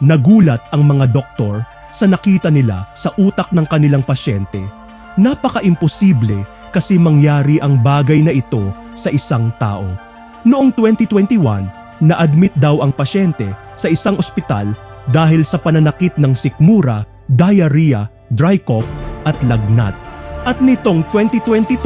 Nagulat ang mga doktor sa nakita nila sa utak ng kanilang pasyente. Napaka-imposible kasi mangyari ang bagay na ito sa isang tao. Noong 2021, na-admit daw ang pasyente sa isang ospital dahil sa pananakit ng sikmura, diarrhea, dry cough at lagnat. At nitong 2022,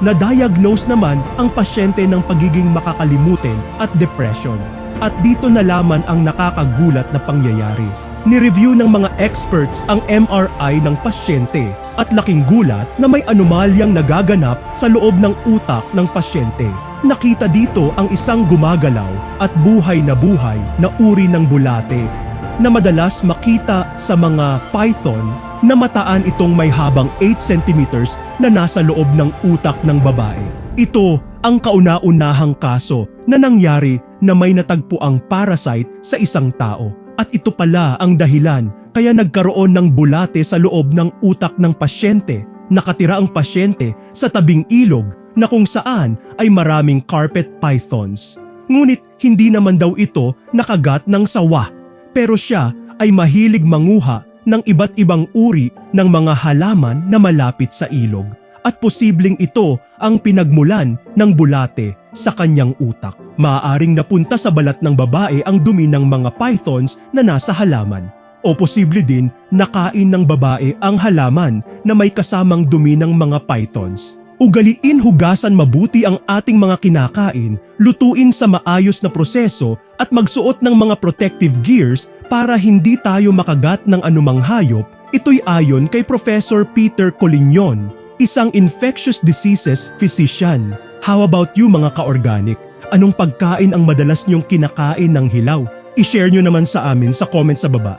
na-diagnose naman ang pasyente ng pagiging makakalimutin at depression. At dito nalaman ang nakakagulat na pangyayari. Ni-review ng mga experts ang MRI ng pasyente at laking gulat na may anomalyang nagaganap sa loob ng utak ng pasyente. Nakita dito ang isang gumagalaw at buhay na buhay na uri ng bulate na madalas makita sa mga python na mataan itong may habang 8 centimeters na nasa loob ng utak ng babae. Ito ang kauna-unahang kaso na nangyari na may natagpo ang parasite sa isang tao. At ito pala ang dahilan kaya nagkaroon ng bulate sa loob ng utak ng pasyente. Nakatira ang pasyente sa tabing ilog na kung saan ay maraming carpet pythons. Ngunit hindi naman daw ito nakagat ng sawa pero siya ay mahilig manguha ng iba't ibang uri ng mga halaman na malapit sa ilog at posibleng ito ang pinagmulan ng bulate sa kanyang utak. Maaaring napunta sa balat ng babae ang dumi ng mga pythons na nasa halaman. O posible din nakain ng babae ang halaman na may kasamang dumi ng mga pythons. Ugaliin hugasan mabuti ang ating mga kinakain, lutuin sa maayos na proseso at magsuot ng mga protective gears para hindi tayo makagat ng anumang hayop. Ito'y ayon kay Professor Peter Collignon, isang infectious diseases physician. How about you mga ka-organic? Anong pagkain ang madalas niyong kinakain ng hilaw? I-share nyo naman sa amin sa comment sa baba.